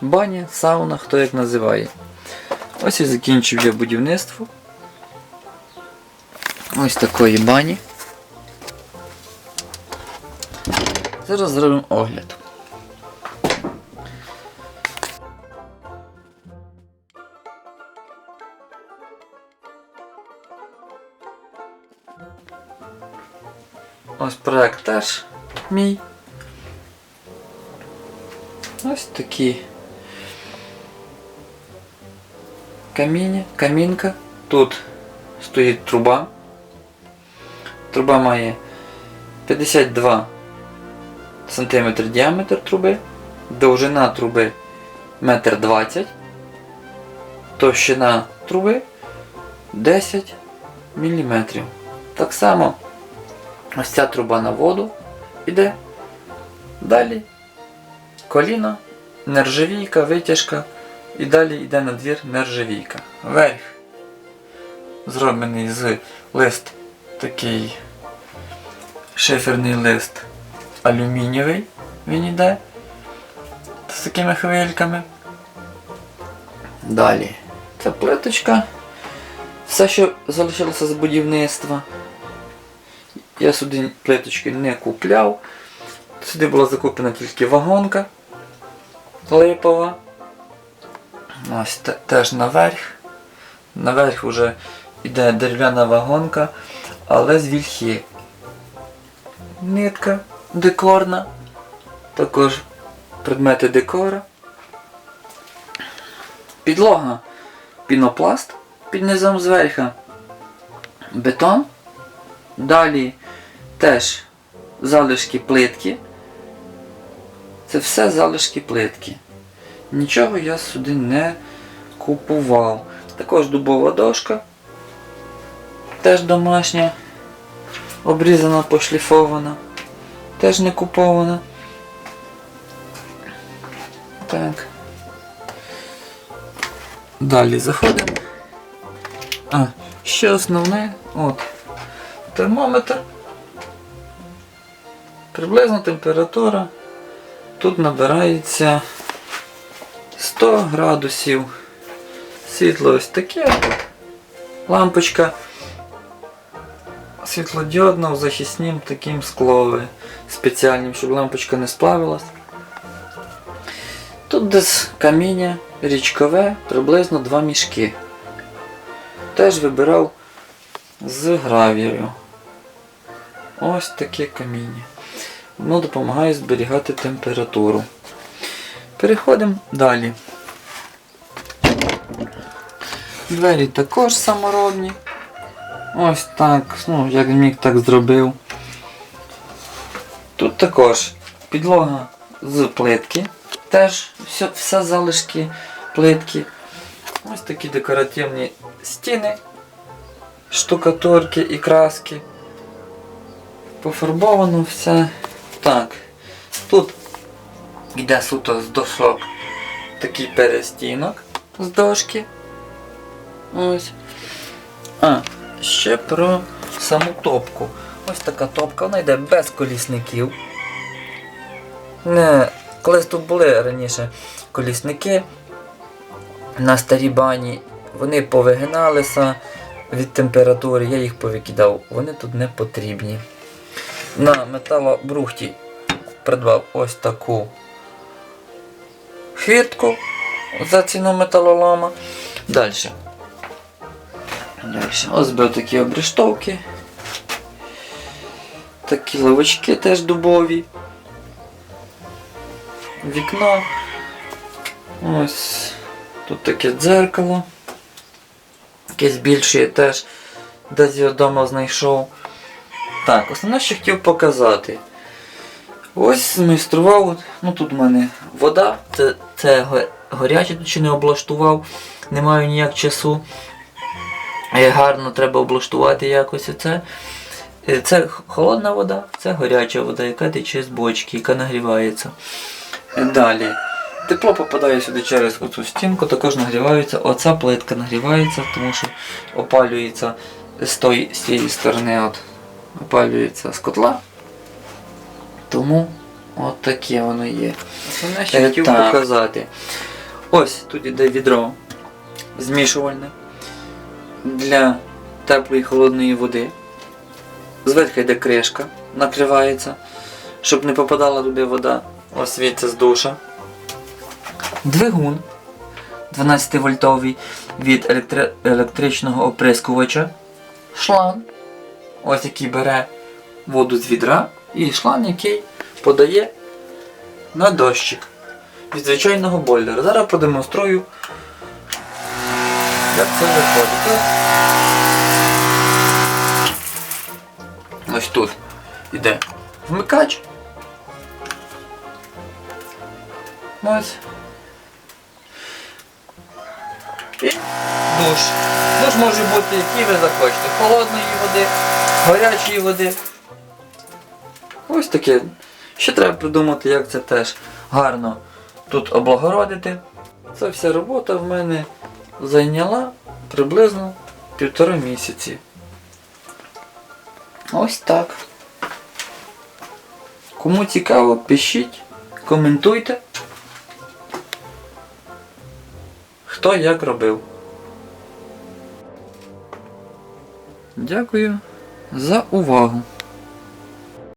баня, сауна, хто як називає. Ось і закінчив я будівництво. Ось такої бані. Зараз зробимо огляд. Ось проект теж мій. Ось такі каміння, камінка. Тут стоїть труба. Труба має 52 см діаметр труби, довжина труби 1,20 м, товщина труби 10 мм. Так само ось ця труба на воду іде. Далі коліно, нержавійка, витяжка і далі йде на двір нержавійка. Верх зроблений з лист такий шиферний лист алюмінієвий, він йде з такими хвильками. Далі це плиточка. Все, що залишилося з будівництва. Я сюди плиточки не купляв. Сюди була закуплена тільки вагонка липова. Ось те- теж наверх. Наверх вже йде дерев'яна вагонка, але з вільхи. Нитка декорна. Також предмети декора. Підлога пінопласт під низом зверху. Бетон. Далі теж залишки плитки. Це все залишки плитки. Нічого я сюди не купував. Також дубова дошка. Теж домашня. Обрізана, пошліфована. Теж не купована. Так. Далі заходимо. А, ще основне, от, термометр. Приблизна температура. Тут набирається 100 градусів. Світло ось таке. Лампочка світлодіодна в захиснім таким склові спеціальним, щоб лампочка не сплавилась. Тут десь каміння річкове, приблизно 2 мішки. Теж вибирав з гравією. Ось таке каміння. Воно допомагає зберігати температуру. Переходимо далі. Двері також саморобні. Ось так, ну, як міг, так зробив. Тут також підлога з плитки. Теж все, все залишки плитки. Ось такі декоративні стіни, штукатурки і краски. Пофарбовано все. Так. Тут йде суто з дошок такий перестінок з дошки. Ось. А, ще про саму топку. Ось така топка, вона йде без колісників. Не, колись тут були раніше колісники на старій бані, вони повигиналися від температури, я їх повикидав, вони тут не потрібні. На металобрухті придбав ось таку хвіртку за ціну металолома. Далі. Далі. Ось збив такі обрештовки. Такі лавочки теж дубові. Вікно. Ось тут таке дзеркало. Якесь більше теж десь його вдома знайшов. Так, основне, що хотів показати. Ось змайстрував, ну тут в мене вода, це, це го- горяче, тут не облаштував, не маю ніяк часу. Е, Гарно треба облаштувати якось це. Е, Це холодна вода, це гаряча вода, яка тече з бочки, яка нагрівається. Е, Далі. Тепло попадає сюди через оцю стінку, також нагрівається. Оця плитка нагрівається, тому що опалюється з, тої, з цієї сторони, от, опалюється з котла. Тому От таке воно є. Основне, Що хотів показати. Ось тут іде відро змішувальне для теплої і холодної води. Зверху йде кришка, накривається, щоб не попадала туди вода. Ось звідси з душа. Двигун 12-вольтовий від електри- електричного оприскувача. Шланг. Ось який бере воду з відра. І шланг, який подає на дощик від звичайного бойлера. Зараз продемонструю, як це виходить. Ось тут іде вмикач. Ось. І душ. Душ може бути, який ви захочете. Холодної води, гарячої води. Ось таке. Ще треба придумати, як це теж гарно тут облагородити. Ця вся робота в мене зайняла приблизно півтора місяці. Ось так. Кому цікаво, пишіть, коментуйте. Хто як робив. Дякую за увагу.